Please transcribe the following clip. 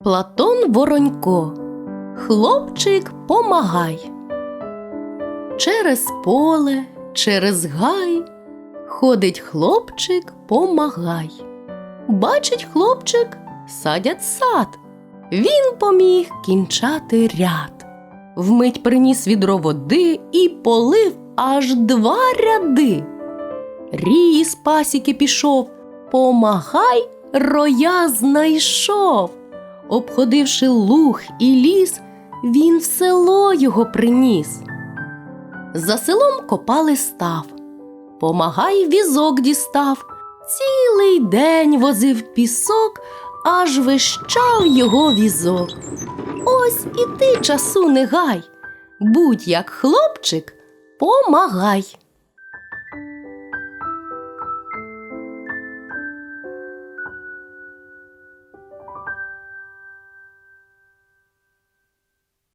Платон Воронько. Хлопчик, помагай. Через поле, через гай ходить хлопчик, помагай. Бачить хлопчик, садять сад. Він поміг кінчати ряд. Вмить приніс відро води і полив аж два ряди. Рій з пасіки пішов, помагай, роя знайшов. Обходивши луг і ліс, він в село його приніс. За селом копали став, помагай візок дістав, цілий день возив пісок, аж вищав його візок. Ось і ти часу не гай, будь як хлопчик, помагай.